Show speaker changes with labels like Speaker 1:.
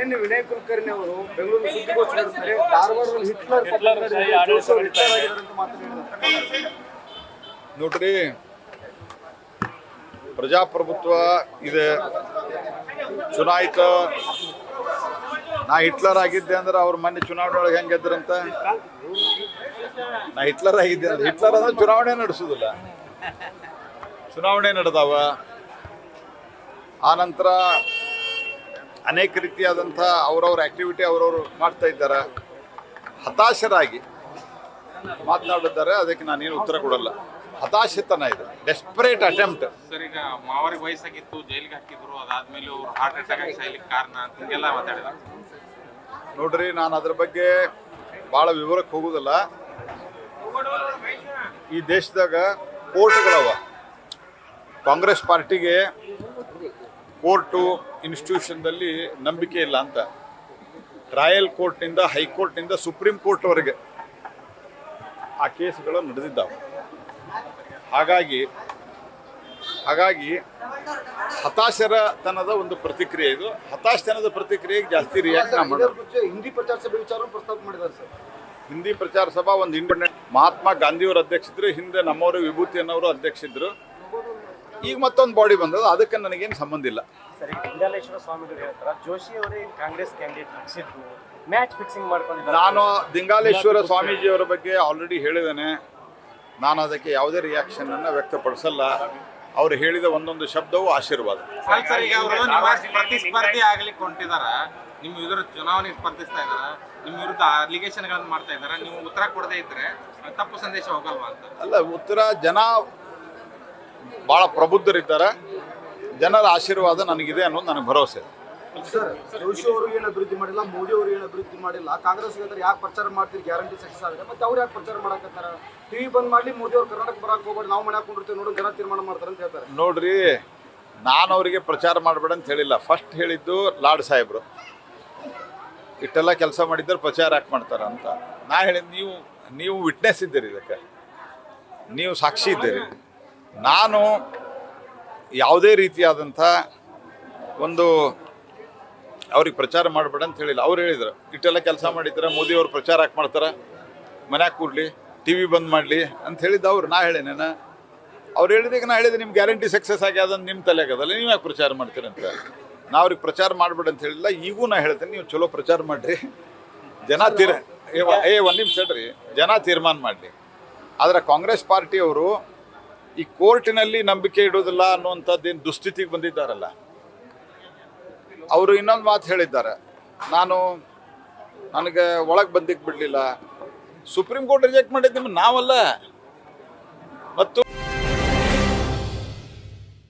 Speaker 1: ನಿನ್ನೆ ವಿನಯ್ ಕುಲಕರ್ಣಿ ಅವರು ಬೆಂಗಳೂರು ಸುದ್ದಿಗೋಷ್ಠಿ ನಡೆಸಿದರೆ ಧಾರವಾಡದಲ್ಲಿ ಹಿಟ್ಲರ್
Speaker 2: ನೋಡ್ರಿ ಪ್ರಜಾಪ್ರಭುತ್ವ ಇದೆ. ಚುನಾಯಿತ ನಾ ಹಿಟ್ಲರ್ ಆಗಿದ್ದೆ ಅಂದ್ರೆ ಅವ್ರ ಮೊನ್ನೆ ಚುನಾವಣೆ ಒಳಗೆ ಹೆಂಗೆ ಗೆದ್ರಂತ? ನಾ ಹಿಟ್ಲರ್ ಆಗಿದ್ದೆ ಅಂದ್ರೆ ಹಿಟ್ಲರ್ ಅಂದ್ರೆ ಚುನಾವಣೆ ನಡೆಸೋದಿಲ್ಲ. ಚುನಾವಣೆ ನಡೆದಾವ. ಆನಂತರ ಅನೇಕ ರೀತಿಯಾದಂಥ ಅವರವ್ರ ಆಕ್ಟಿವಿಟಿ ಅವರವರು ಮಾಡ್ತಾ ಇದ್ದಾರೆ. ಹತಾಶರಾಗಿ ಮಾತನಾಡಿದ್ದಾರೆ. ಅದಕ್ಕೆ ನಾನೇನು ಉತ್ತರ ಕೊಡಲ್ಲ. ಹತಾಶತನ ಇದೆ. ಡೆಸ್ಪರೇಟ್ ಅಟೆಂಪ್ಟ್
Speaker 3: ಸರ್ ಈಗ ಮಾವರಿಗೆ ವಯಸ್ಸಾಗಿತ್ತು ಜೈಲಿಗೆ ಹಾಕಿದ್ರು. ಅದಾದ್ಮೇಲೆ ಅವ್ರು ಹಾರ್ಟ್ ಅಟ್ಯಾಕ್ ಆಗಿ ಸಾಯ್ಲಿಕ್ಕೆ ಕಾರಣ ಅಂತ ಹಿಂಗೆಲ್ಲ ಮಾತಾಡಿದ್ರು
Speaker 2: ನೋಡ್ರಿ ನಾನು ಅದ್ರ ಬಗ್ಗೆ ಭಾಳ ವಿವರಕ್ಕೆ ಹೋಗುದಿಲ್ಲ. ಈ ದೇಶದಾಗ ಕೋರ್ಟ್ಗಳವ. ಕಾಂಗ್ರೆಸ್ ಪಾರ್ಟಿಗೆ ಕೋರ್ಟು ಇನ್ಸ್ಟಿಟ್ಯೂಷನ್ದಲ್ಲಿ ನಂಬಿಕೆ ಇಲ್ಲ ಅಂತ. ಟ್ರಯಲ್ ಕೋರ್ಟ್ನಿಂದ ಹೈಕೋರ್ಟ್ನಿಂದ ಸುಪ್ರೀಂ ಕೋರ್ಟ್ವರೆಗೆ ಆ ಕೇಸ್ಗಳು ನಡೆದಿದ್ದಾವೆ. ಹಾಗಾಗಿ ಹಾಗಾಗಿ ಹತಾಶರತನದ ಒಂದು ಪ್ರತಿಕ್ರಿಯೆ ಇದು. ಹತಾಶತನದ ಪ್ರತಿಕ್ರಿಯೆಗೆ ಜಾಸ್ತಿ ರಿಯಾಕ್ಟ್
Speaker 1: ಹಿಂದಿ ಪ್ರಚಾರ ಸಭೆ ವಿಚಾರ ಪ್ರಸ್ತಾಪ ಮಾಡಿದ್ದಾರೆ ಸರ್.
Speaker 2: ಹಿಂದಿ ಪ್ರಚಾರ ಸಭಾ ಒಂದು ಇಂಡಿಪೆಂಡೆಂಟ್ ಮಹಾತ್ಮ ಗಾಂಧಿಯವರು ಅಧ್ಯಕ್ಷಿದ್ರು ಹಿಂದೆ ನಮ್ಮವರು ವಿಭೂತಿ ಅನ್ನೋರು ಅಧ್ಯಕ್ಷಿದ್ರು. ಈಗ ಮತ್ತೊಂದು ಬಾಡಿ ಬಂದದ್ದು ಅದಕ್ಕೆ ನನಗೇನು ಸಂಬಂಧ ಇಲ್ಲ.
Speaker 4: ಸರಿ ಲಿಂಗಾಲೇಶ್ವರ ಸ್ವಾಮಿಗಳು ಹೇಳ್ತಾರ ಜೋಶಿ ಅವರೇ ಕಾಂಗ್ರೆಸ್ ಕ್ಯಾಂಡಿಡೇಟ್ ಫಿಕ್ಸಿದ್ರು ಮ್ಯಾಚ್ ಫಿಕ್ಸಿಂಗ್ ಮಾಡ್ಕೊಂಡಿದ್ದಾರೆ.
Speaker 2: ನಾನು ದಿಂಗಾಲೇಶ್ವರ ಸ್ವಾಮೀಜಿಯವರ ಬಗ್ಗೆ ಆಲ್ರೆಡಿ ಹೇಳಿದ್ದೇನೆ. ನಾನು ಅದಕ್ಕೆ ಯಾವುದೇ ರಿಯಾಕ್ಷನ್ ಅನ್ನ ವ್ಯಕ್ತಪಡಿಸಲ್ಲ. ಅವರು ಹೇಳಿದ ಒಂದೊಂದು ಶಬ್ದವು ಆಶೀರ್ವಾದ.
Speaker 3: ಸರ್ ಈಗ ಅವರು ನಿಮ್ಮ ಪ್ರತಿಸ್ಪರ್ಧಿ ಆಗ್ಲಿಕ್ಕೆ ಹೊಂಟಿದಾರ ನಿಮ್ಮ ವಿರುದ್ಧ ಚುನಾವಣೆ ಸ್ಪರ್ಧಿಸ್ತಾ ಇದಾರ ನಿಮ್ಮ ವಿರುದ್ಧ ಅಲಿಗೇಷನ್ ಗಳನ್ನ ಮಾಡ್ತಾ ಇದಾರ ನೀವು ಉತ್ತರ ಕೊಡದೇ ಇದ್ರೆ ತಪ್ಪು ಸಂದೇಶ ಹೋಗಲ್ವಾ ಅಂತ?
Speaker 2: ಅಲ್ಲ ಉತ್ತರ ಜನ ಭಾಳ ಪ್ರಬುದ್ಧರಿದ್ದಾರೆ. ಜನರ ಆಶೀರ್ವಾದ ನನಗಿದೆ ಅನ್ನೋದು ನನಗೆ ಭರವಸೆ. ಇದೆ
Speaker 1: ಸರ್ ಜೋಶಿ ಅವರು ಏನು ಅಭಿವೃದ್ಧಿ ಮಾಡಿಲ್ಲ ಮೋದಿ ಅವರು ಏನು ಅಭಿವೃದ್ಧಿ ಮಾಡಿಲ್ಲ ಕಾಂಗ್ರೆಸ್ ಯಾಕೆ ಪ್ರಚಾರ ಮಾಡ್ತೀರಿ? ಗ್ಯಾರಂಟಿ ಸಕ್ಸಸ್ ಆಗಿದೆ ಮತ್ತೆ ಅವ್ರು ಯಾಕೆ ಪ್ರಚಾರ ಮಾಡಕತ್ತಾರ? ಟಿವಿ ಬಂದ್ ಮಾಡ್ಲಿ ಮೋದಿ ಅವರು ಕರ್ನಾಟಕ ಬರಕ್ ಹೋಗ್ಬೇಡಿ ನಾವು ಮನೆ ಕೊಂಡಿರ್ತೀವಿ ನೋಡಿ ಜನ ತೀರ್ಮಾನ ಮಾಡ್ತಾರೆ ಅಂತ ಹೇಳ್ತಾರೆ.
Speaker 2: ನೋಡ್ರಿ ನಾನು ಅವರಿಗೆ ಪ್ರಚಾರ ಮಾಡಬೇಡ ಅಂತ ಹೇಳಿಲ್ಲ. ಫಸ್ಟ್ ಹೇಳಿದ್ದು ಲಾಡ್ ಸಾಹೇಬ್ರು. ಇಷ್ಟೆಲ್ಲ ಕೆಲಸ ಮಾಡಿದ್ರೆ ಪ್ರಚಾರ ಯಾಕೆ ಮಾಡ್ತಾರ ಅಂತ. ನಾ ಹೇಳಿದ್ ನೀವು ನೀವು ವಿಟ್ನೆಸ್ ಇದ್ದೀರಿ ಇದಕ್ಕೆ. ನೀವು ಸಾಕ್ಷಿ ಇದ್ದೀರಿ. ನಾನು ಯಾವುದೇ ರೀತಿಯಾದಂಥ ಒಂದು ಅವ್ರಿಗೆ ಪ್ರಚಾರ ಮಾಡಬೇಡ ಅಂತ ಹೇಳಿಲ್ಲ. ಅವ್ರು ಹೇಳಿದ್ರು, ಇಷ್ಟೆಲ್ಲ ಕೆಲಸ ಮಾಡಿದ್ರೆ ಅವರು ಪ್ರಚಾರ ಹಾಕಿ ಮಾಡ್ತಾರೆ? ಮನ್ಯಾಗ ಕೂಡಲಿ ಟಿ ವಿ ಬಂದ್ ಮಾಡಲಿ ಅಂತ ಹೇಳಿದ್ದು ಅವ್ರು. ನಾ ಹೇಳಿನೇನ ಅವ್ರು ಹೇಳಿದಾಗ ನಾ ಹೇಳಿದೆ ನಿಮ್ಮ ಗ್ಯಾರಂಟಿ ಸಕ್ಸಸ್ ಆಗ್ಯದ ನಿಮ್ಮ ತಲೆ ಆಗದಲ್ಲ ನೀವು ಯಾಕೆ ಪ್ರಚಾರ ಮಾಡ್ತೀರಿ ಅಂತ. ನಾ ಅವ್ರಿಗೆ ಪ್ರಚಾರ ಮಾಡಬೇಡ ಅಂತ ಹೇಳಿಲ್ಲ. ಈಗೂ ನಾ ಹೇಳ್ತೇನೆ, ನೀವು ಚಲೋ ಪ್ರಚಾರ ಮಾಡಿರಿ. ಜನ ತೀರ್ ಏ, ಒಂದು ನಿಮಿಷ ಹೇಳ್ರಿ. ಜನ ತೀರ್ಮಾನ ಮಾಡಲಿ. ಆದರೆ ಕಾಂಗ್ರೆಸ್ ಪಾರ್ಟಿಯವರು ಈ ಕೋರ್ಟಿನಲ್ಲಿ ನಂಬಿಕೆ ಇಡೋದಿಲ್ಲ ಅನ್ನುವಂಥದ್ದೇನು ದುಸ್ಥಿತಿಗೆ ಬಂದಿದ್ದಾರಲ್ಲ. ಅವರು ಇನ್ನೊಂದು ಮಾತು ಹೇಳಿದ್ದಾರೆ. ನಾನು ನನಗೆ ಒಳಗೆ ಬಂದಿಕ್ಕೆ ಬಿಡಲಿಲ್ಲ. ಸುಪ್ರೀಂ ಕೋರ್ಟ್ ರಿಜೆಕ್ಟ್ ಮಾಡಿದ್ದು ನಾವಲ್ಲ. ಮತ್ತು